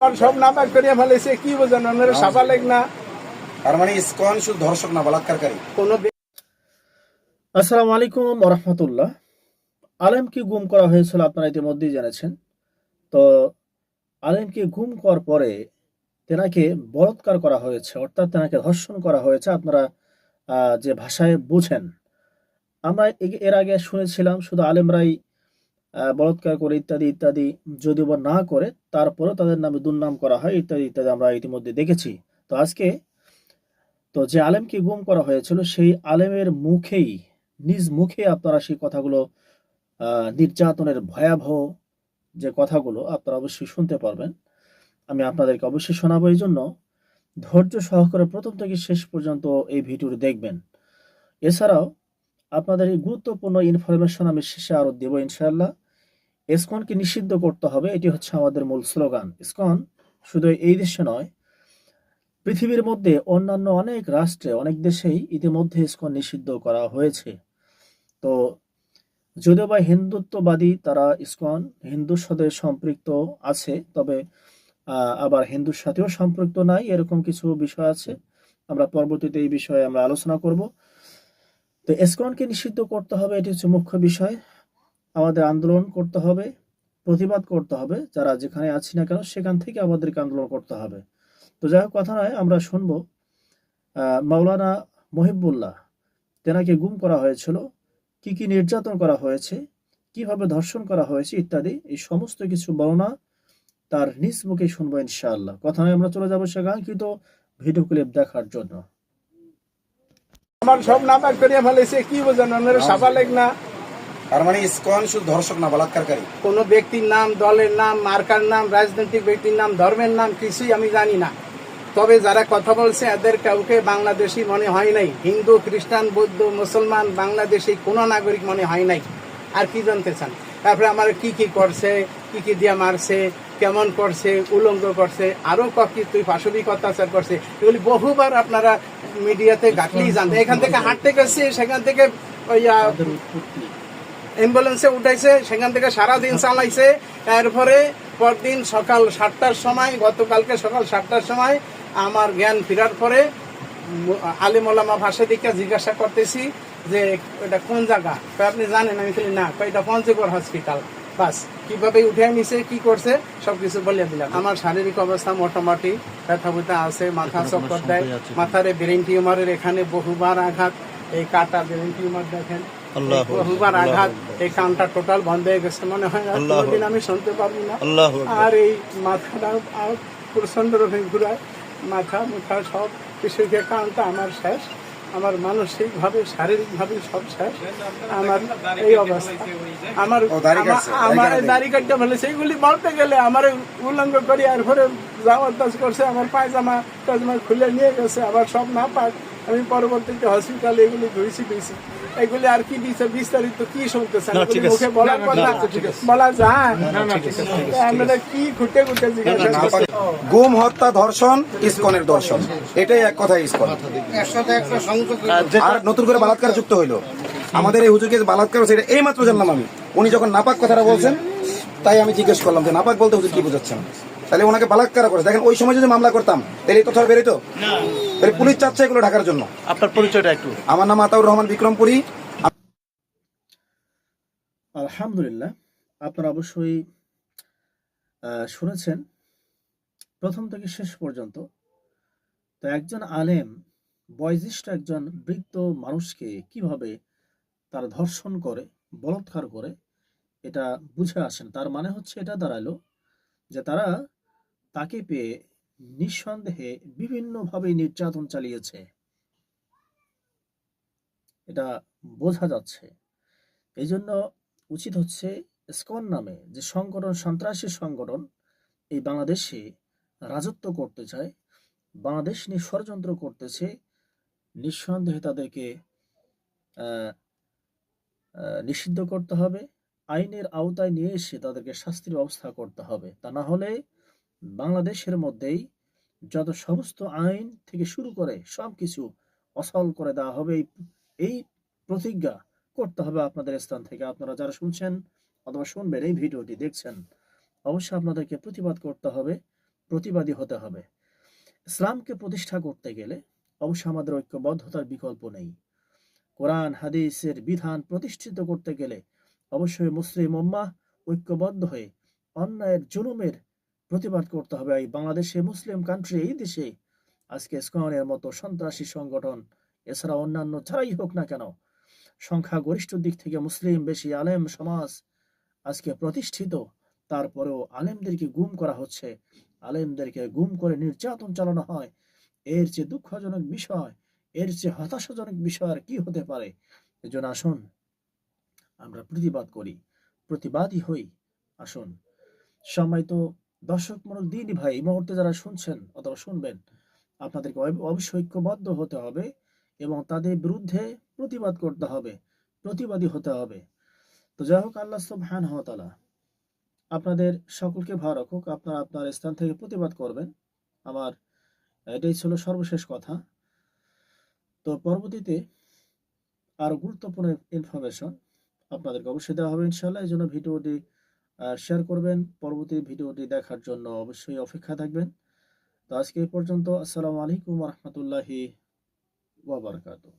সব নাপাক করিয়া ফেলেছে কি বোঝেন ওনারা সাফা লেগ না? তার মানে ইসকন শুধু ধর্ষক না বলাৎকারকারী। কোনো আসসালামু আলাইকুম রহমতুল্লাহ। আলেমকে গুম করা হয়েছিল আপনারা ইতিমধ্যেই জেনেছেন। তো আলেমকে গুম করার পরে তেনাকে বলৎকার করা হয়েছে অর্থাৎ তেনাকে ধর্ষণ করা হয়েছে আপনারা আহ, যে ভাষায় বুঝেন। আমরা এর আগে শুনেছিলাম শুধু আলেমরাই বলৎকার করে ইত্যাদি ইত্যাদি যদি বা না করে, তারপরেও তাদের নামে দুর্নাম করা হয়, ইত্যাদি ইত্যাদি আমরা ইতিমধ্যে দেখেছি। তো আজকে তো যে আলেমকে গুম করা হয়েছিল, সেই আলেমের মুখেই, নিজ মুখে আপনারা সেই কথাগুলো নির্যাতনের ভয়াবহ যে কথাগুলো আপনারা অবশ্যই শুনতে পারবেন। আমি আপনাদেরকে অবশ্যই শোনাবো এই জন্য। ধৈর্য সহকারে প্রথম থেকে শেষ পর্যন্ত এই ভিডিওটি দেখবেন। এছাড়াও আপনাদের এই গুরুত্বপূর্ণ ইনফরমেশন আমি শেষে আরও দেবো ইনশাআল্লাহ। ইসকনকে নিষিদ্ধ করতে হবে, এটি হচ্ছে আমাদের মূল স্লোগান। ইসকন শুধু এই দেশে নয়, পৃথিবীর মধ্যে অন্যান্য অনেক রাষ্ট্রে, অনেক দেশেই ইতিমধ্যে ইসকন নিষিদ্ধ করা হয়েছে। তো যদিও বা হিন্দুত্ববাদী তারা ইসকন হিন্দুর সাথে সম্পৃক্ত আছে, তবে আবার হিন্দুর সাথেও সম্পৃক্ত নাই, এরকম কিছু বিষয় আছে। আমরা পরবর্তীতে এই বিষয়ে আমরা আলোচনা করব। তো ইসকনকে নিষিদ্ধ করতে হবে, এটি হচ্ছে মুখ্য বিষয়। আমাদের আন্দোলন করতে হবে, প্রতিবাদ করতে হবে, যারা যেখানে আছি না কেন সেখান থেকে আমাদেরকে আন্দোলন করতে হবে। তো যাই হোক, কথা নয়, আমরা শুনব মাওলানা মহিবুল্লাহ, তেনাকে গুম করা হয়েছিল, কি কি নির্যাতন করা হয়েছে, কীভাবে ধর্ষণ করা হয়েছে ইত্যাদি, এই সমস্ত কিছু বর্ণনা তার নিজ মুখে শুনব ইনশাআল্লাহ। কথা নয়, আমরা চলে যাব সে কাঙ্ক্ষিত ভিডিও ক্লিপ দেখার জন্য। আমার সব নাপাক করিয়া ফেলেছে কি বোঝেন? লেগ না। তার মানে ইসকন শুধু ধর্ষক না বলাৎকারকারী। কোনো ব্যক্তির নাম দলের নাম মার্কার নাম রাজনৈতিক ব্যক্তির নাম ধর্মের নাম কিছুই আমি জানি না। তবে যারা কথা বলছে এদের কাউকে বাংলাদেশি মনে হয় নাই। হিন্দু খ্রিস্টান বৌদ্ধ মুসলমান বাংলাদেশি কোনো নাগরিক মনে হয় নাই। আর কি জানতে চান? তারপরে আমার কি কি করছে কি কি দিয়া মারছে কেমন করছে উলঙ্গ করছে আরও ককি তুই পাশবিক অত্যাচার করছে এগুলি বহুবার আপনারা মিডিয়াতে গাটলেই জানতে এখান থেকে হাঁটতে গেছে সেখান থেকে ওই অ্যাম্বুলেন্সে উঠাইছে সেখান থেকে সারা দিন চালাইছে। এরপরে পরদিন সকাল সাতটার সময় গতকালকে সকাল সাতটার সময় আমার জ্ঞান ফেরার পরে আলিম ওলামা ভাষা দিকে জিজ্ঞাসা করতেছি যে এটা কোন জায়গা? আপনি জানেন? আমি বলি না। এটা পঞ্চগড় হসপিটাল। বাস কীভাবে উঠে নিছে কি করছে সবকিছু বলে দিলাম। আমার শারীরিক অবস্থা মোটামুটি ব্যথা ব্যথা আছে মাথা চক্কর দেয়। মাথারে ব্রেন টিউমারের এখানে বহুবার আঘাত। এই কাটা ব্রেন টিউমার দেখেন। বহুবার আঘাত এই কানটা টোটাল বন্ধ হয়ে গেছে মনে হয় আর কোনোদিন আমি শুনতে পারব না। আর এই মাথাটা আর প্রচণ্ড রকম ঘুরায় মাথা মুখা সব কিছু দিয়ে কানটা আমার শেষ। আমার মানসিক ভাবে শারীরিক ভাবে সব শেষ। আমার এই অবস্থা। আমার আমার দাড়ি কাটে। দাড়ি কাটতে সেইগুলি বলতে গেলে আমার উল্লঙ্গ করি আর পরে যাওয়ার কাজ করছে আমার পায়জামা টাজমা খুলে নিয়ে গেছে আবার সব না পাক আমি পরবর্তীতে হসপিটালে এগুলি ধুইছি ধুইছি। এগুলি আর কি বিস্তারিত কি শুনতেছেন মুখে বলার কথা বলা যায়। আমরা কি খুঁটে খুঁটে জিজ্ঞাসা। গুম হত্যা ধর্ষণ ইসকনের দর্শন। এটাই এক কথা ইসকন। আর নতুন করে বালাৎকার যুক্ত হইল। আমাদের এই হুজুরকে যে বালাৎকার হচ্ছে এটা এই মাত্র জানলাম আমি। উনি যখন নাপাক কথাটা বলছেন তাই আমি জিজ্ঞেস করলাম যে নাপাক বলতে হুজুর কি বোঝাচ্ছেন? তাহলে ওনাকে বালাৎকার করে দেখেন ওই সময় যদি মামলা করতাম তাহলে এই তথ্য আর বেরোতো তাহলে পুলিশ চাচ্ছে এগুলো ঢাকার জন্য। আপনার পরিচয়টা একটু। আমার নাম আতাউর রহমান বিক্রমপুরী। আলহামদুলিল্লাহ আপনারা অবশ্যই আহ, শুনেছেন। প্রথম থেকে শেষ পর্যন্ত। তো একজন আলেম বয়োজ্যেষ্ঠ একজন বৃদ্ধ মানুষকে কীভাবে তার ধর্ষণ করে বলৎকার করে এটা বুঝে আসেন। তার মানে হচ্ছে এটা দাঁড়াল যে তারা তাকে পেয়ে নিঃসন্দেহে বিভিন্নভাবে নির্যাতন চালিয়েছে। এটা বোঝা যাচ্ছে। এই জন্য উচিত হচ্ছে স্কন নামে যে সংগঠন, সন্ত্রাসী সংগঠন এই বাংলাদেশে রাজত্ব করতে চায়, বাংলাদেশ নিয়ে ষড়যন্ত্র করতেছে, নিঃসন্দেহে তাদেরকে নিষিদ্ধ করতে হবে, আইনের আওতায় নিয়ে এসে তাদেরকে শাস্তির ব্যবস্থা করতে হবে। তা না হলে বাংলাদেশের মধ্যেই যত সমস্ত আইন থেকে শুরু করে সবকিছু অসল করে দেওয়া হবে, এই প্রতিজ্ঞা করতে হবে আপনাদের স্থান থেকে। আপনারা যারা শুনছেন অথবা শুনবেন এই ভিডিওটি, দেখছেন, অবশ্যই আপনাদেরকে প্রতিবাদ করতে হবে, প্রতিবাদী হতে হবে। ইসলামকে প্রতিষ্ঠা করতে গেলে অবশ্য আমাদের ঐক্যবদ্ধতার বিকল্প নেই। কোরআন, হাদিসের বিধান প্রতিষ্ঠিত করতে গেলে অবশ্যই মুসলিম ঐক্যবদ্ধ হয়ে অন্যায়ের জুলুমের প্রতিবাদ করতে হবে এই বাংলাদেশে মুসলিম কান্ট্রি এই দেশে। আজকে স্কনের মতো সন্ত্রাসী সংগঠন, এছাড়া অন্যান্য যারাই হোক না কেন সংখ্যা গরিষ্ঠ দিক থেকে মুসলিম, বেশি আলেম সমাজ আজকে প্রতিষ্ঠিত। তারপরেও আলেমদেরকে গুম করা হচ্ছে। আলেমদেরকে গুম করে নির্যাতন চালানো হয়। এর চেয়ে দুঃখজনক বিষয়, এর চেয়ে হতাশাজনক বিষয় আর কি হতে পারে? এজন্য আসুন, আমরা প্রতিবাদ করি, প্রতিবাদী হই। আসুন, সম্মানিত দর্শক মনোল দিনই ভাই, এই মুহূর্তে যারা শুনছেন অথবা শুনবেন, আপনাদেরকে অব- অবশ্যই ঐক্যবদ্ধ হতে হবে এবং তাদের বিরুদ্ধে প্রতিবাদ করতে হবে, প্রতিবাদী হতে হবে। তো যাই হোক, আল্লাহ সুবহান তাআলা আপনাদের সকলকে ভালো রাখুক। আপনারা আপনার স্থান থেকে প্রতিবাদ করবেন। আমার এটাই ছিল সর্বশেষ কথা। তো পরবর্তীতে আরও গুরুত্বপূর্ণ ইনফরমেশন আপনাদেরকে অবশ্যই দেওয়া হবে ইনশাল্লাহ এই জন্য ভিডিওটি শেয়ার করবেন। পরবর্তী ভিডিওটি দেখার জন্য অবশ্যই অপেক্ষা থাকবেন। তো আজকে এই পর্যন্ত, আসসালামু আলাইকুম রহমতুল্লাহি ওয়াবারকাতুহ